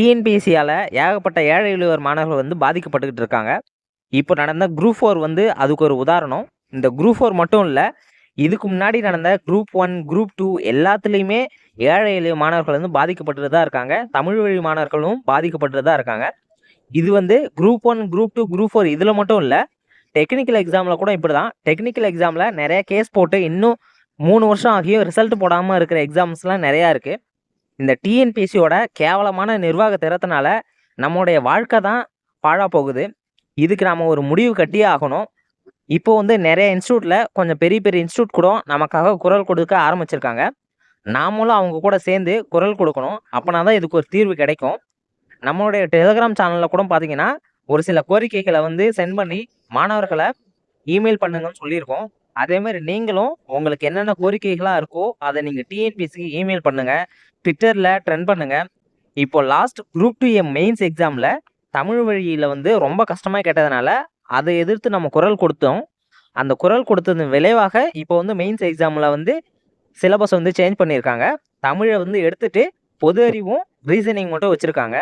டிஎன்பிஎஸ்சியால் ஏகப்பட்ட ஏழை எளியோர் மாணவர்கள் வந்து பாதிக்கப்பட்டுக்கிட்டு இருக்காங்க. இப்போ நடந்த குரூப் ஃபோர் வந்து அதுக்கு ஒரு உதாரணம். இந்த குரூப் ஃபோர் மட்டும் இல்லை இதுக்கு முன்னாடி நடந்த குரூப் ஒன் குரூப் டூ எல்லாத்துலேயுமே ஏழை எளிய மாணவர்கள் வந்து பாதிக்கப்பட்டு தான் இருக்காங்க. தமிழ் வழி மாணவர்களும் பாதிக்கப்பட்டு தான் இருக்காங்க. இது வந்து group one group two group four இதில் மட்டும் இல்லை டெக்னிக்கல் எக்ஸாமில் கூட இப்படி தான் டெக்னிக்கல் எக்ஸாமில் நிறைய கேஸ் போட்டு இன்னும் மூணு வருஷம் ஆகியும் ரிசல்ட் போடாமல் இருக்கிற எக்ஸாம்ஸ்லாம் நிறையா இருக்குது இந்த டிஎன்பிஎஸ்சியோட கேவலமான நிர்வாக திறத்தினால நம்மளுடைய வாழ்க்கை தான் பாழாக போகுது. இதுக்கு நாம் ஒரு முடிவு கட்டியே ஆகணும். இப்போ வந்து நிறைய இன்ஸ்டியூட்டில் கொஞ்சம் பெரிய பெரிய இன்ஸ்டியூட் கூட நமக்காக குரல் கொடுக்க ஆரம்பிச்சிருக்காங்க. நாமளும் அவங்க கூட சேர்ந்து குரல் கொடுக்கணும். அப்போனா தான் இதுக்கு ஒரு தீர்வு கிடைக்கும். நம்மளுடைய டெலிகிராம் சேனலில் கூட பார்த்தீங்கன்னா ஒரு சில கோரிக்கைகளை வந்து சென்ட் பண்ணி மாணவர்களை இமெயில் பண்ணுங்கன்னு சொல்லியிருக்கோம். அதே மாதிரி நீங்களும் உங்களுக்கு என்னென்ன கோரிக்கைகளாக இருக்கோ அதை நீங்கள் டிஎன்பிஎஸ்சிக்கு இமெயில் பண்ணுங்கள் ட்விட்டரில் ட்ரெண்ட் பண்ணுங்கள் இப்போ last group two M mains எக்ஸாமில் தமிழ் வழியில் வந்து ரொம்ப கஷ்டமாக கேட்டதுனால அதை எதிர்த்து நம்ம குரல் கொடுத்தோம். அந்த குரல் கொடுத்ததன் விளைவாக இப்போ வந்து மெயின்ஸ் எக்ஸாமில் வந்து சிலபஸ் வந்து சேஞ்ச் பண்ணியிருக்காங்க. தமிழை வந்து எடுத்துகிட்டு பொது அறிவும் ரீசனிங் மட்டும் வச்சுருக்காங்க.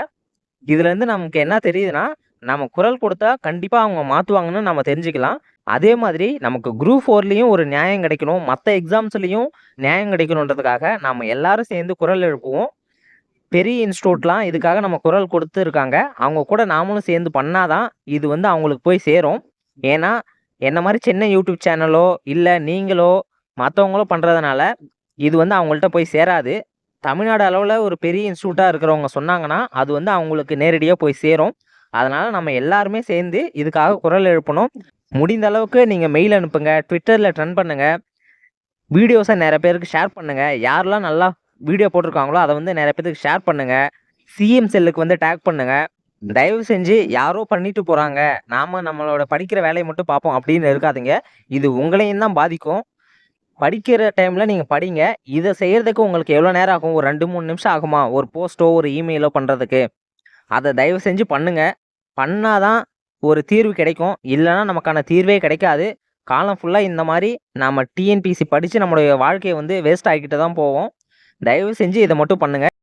இதுலேருந்து நமக்கு என்ன தெரியுதுன்னா நம்ம குரல் கொடுத்தா கண்டிப்பாக அவங்க மாற்றுவாங்கன்னு நம்ம தெரிஞ்சுக்கலாம். அதே மாதிரி நமக்கு குரூப் ஃபோர்லேயும் ஒரு நியாயம் கிடைக்கணும். மற்ற எக்ஸாம்ஸ்லேயும் நியாயம் கிடைக்கணுன்றதுக்காக நம்ம எல்லாரும் சேர்ந்து குரல் எழுப்புவோம். பெரிய இன்ஸ்டியூட்லாம் இதுக்காக நம்ம குரல் கொடுத்துருக்காங்க அவங்க கூட நாமளும் சேர்ந்து பண்ணாதான் இது வந்து அவங்களுக்கு போய் சேரும். ஏன்னா என்ன மாதிரி சின்ன யூடியூப் சேனலோ இல்லை நீங்களோ மற்றவங்களோ பண்ணுறதுனால இது வந்து அவங்கள்ட்ட போய் சேராது. தமிழ்நாடு அளவில் ஒரு பெரிய இன்ஸ்டியூட்டாக இருக்கிறவங்க சொன்னாங்கன்னா அது வந்து அவங்களுக்கு நேரடியாக போய் சேரும். அதனால் நம்ம எல்லாருமே சேர்ந்து இதுக்காக குரல் எழுப்பணும். முடிந்த அளவுக்கு நீங்கள் மெயில் அனுப்புங்க ட்விட்டரில் ட்ரெண்ட் பண்ணுங்கள் வீடியோஸை நிறைய பேருக்கு ஷேர் பண்ணுங்கள் யாரெல்லாம் நல்லா வீடியோ போட்டிருக்காங்களோ அதை வந்து நிறைய பேருக்கு ஷேர் பண்ணுங்கள் சிஎம் செல்லுக்கு வந்து டேக் பண்ணுங்கள் தயவு செஞ்சு யாரோ பண்ணிட்டு போகிறாங்க நாம் நம்மளோட படிக்கிற வேலையை மட்டும் பார்ப்போம் அப்படின்னு இருக்காதுங்க. இது உங்களையும் தான் பாதிக்கும். படிக்கிற டைமில் நீங்கள் படிங்க. இதை செய்கிறதுக்கு உங்களுக்கு எவ்வளோ நேரம் ஆகும்? ஒரு ரெண்டு மூணு நிமிஷம் ஆகுமா? ஒரு போஸ்ட்டோ ஒரு இமெயிலோ பண்ணுறதுக்கு அதை தயவு செஞ்சு பண்ணுங்கள் பண்ணாதான் ஒரு தீர்வு கிடைக்கும். இல்லைன்னா நமக்கான தீர்வே கிடைக்காது. காலம் ஃபுல்லாக இந்த மாதிரி நம்ம டிஎன்பிசி படித்து நம்மளுடைய வாழ்க்கையை வந்து வேஸ்ட் ஆகிக்கிட்டு தான் போவோம். தயவு செஞ்சு இதை மட்டும் பண்ணுங்கள்